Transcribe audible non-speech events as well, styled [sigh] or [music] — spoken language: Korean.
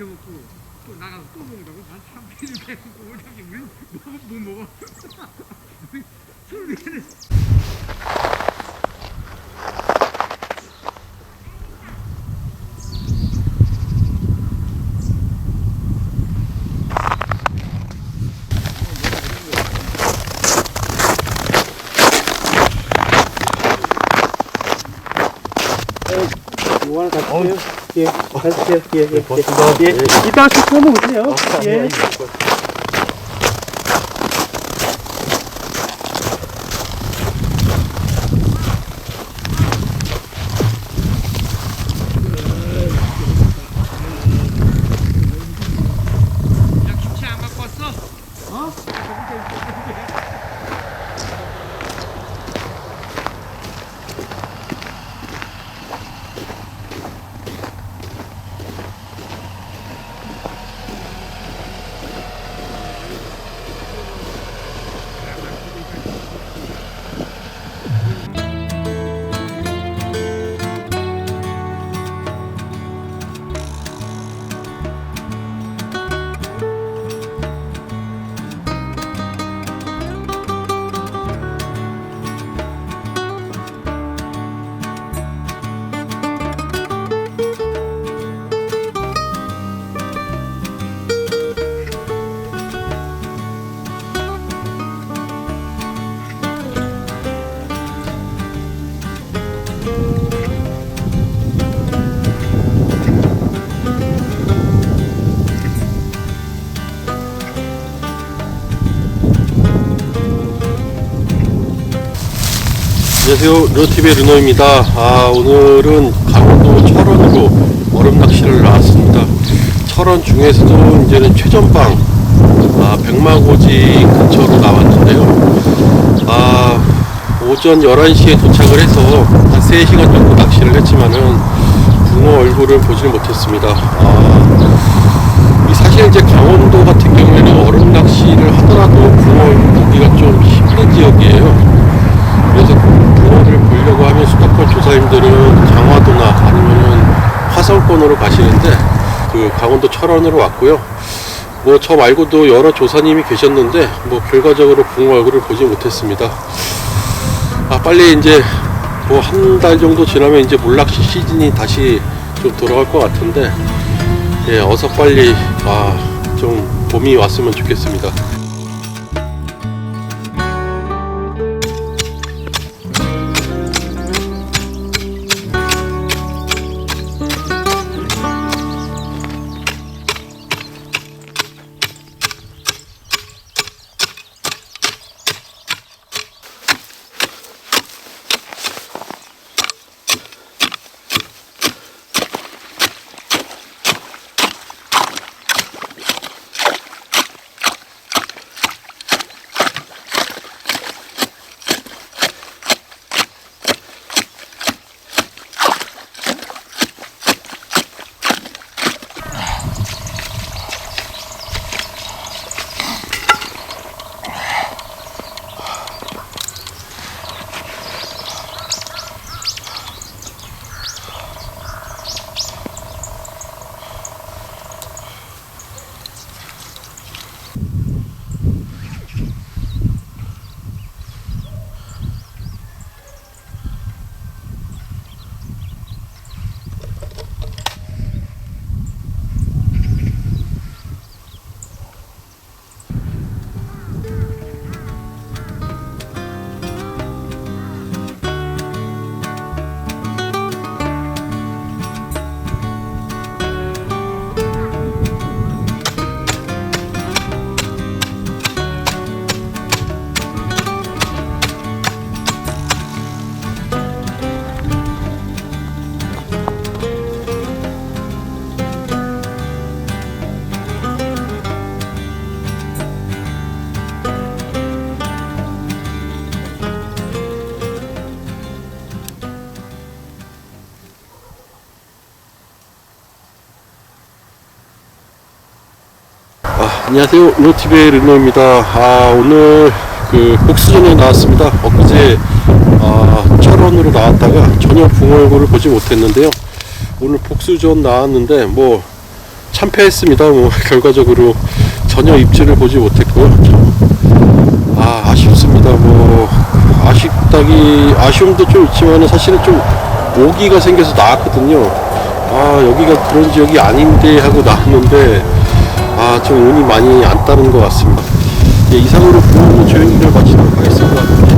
시켜먹고 또 나가서 또 먹는다고? 난 참기름 먹고 어차피 물 먹어 못 먹어 [laughs] 술 위에는 뭐 하나 가실게요? 예, 가실게요. 예, 예, 예. 고맙습니다. 예, 예. 이따가 쭉 먹으세요. 예. 야 김치 안 갖고 왔어? 어? 안녕하세요. 르노TV의 르노입니다. 아, 오늘은 강원도 철원으로 얼음 낚시를 나왔습니다. 철원 중에서도 이제는 최전방, 아, 백마고지 근처로 나왔는데요. 아, 오전 11시에 도착을 해서 한 3시간 정도 낚시를 했지만은 붕어 얼굴을 보지를 못했습니다. 아, 이 사실 이제 강원도 같은 경우에는 얼음 낚시를 하더라도 붕어 얼굴 보기가 좀 힘든 지역이에요. 그래서 붕어를 보려고 하면 수도권 조사님들은 강화도나 아니면은 화성권으로 가시는데 그 강원도 철원으로 왔고요. 뭐 저 말고도 여러 조사님이 계셨는데 뭐 결과적으로 붕어 얼굴을 보지 못했습니다. 아 빨리 이제 뭐 한 달 정도 지나면 이제 몰락시 시즌이 다시 좀 돌아갈 것 같은데 예 어서 빨리 아좀 봄이 왔으면 좋겠습니다. 안녕하세요. 루노TV의 르노입니다. 아, 오늘 그 복수전에 나왔습니다. 엊그제 아, 철원으로 나왔다가 전혀 붕어 얼굴을 보지 못했는데요. 오늘 복수전 나왔는데 뭐 참패했습니다. 뭐 [laughs] 결과적으로 전혀 입질을 보지 못했고요. 참, 아 아쉽습니다. 뭐 아쉽다기 아쉬움도 좀 있지만 사실은 좀 오기가 생겨서 나왔거든요. 아 여기가 그런 지역이 아닌데 하고 나왔는데 아, 좀 운이 많이 안 따른 것 같습니다. 예, 이상으로 보호 조용히를 마치도록 하겠습니다.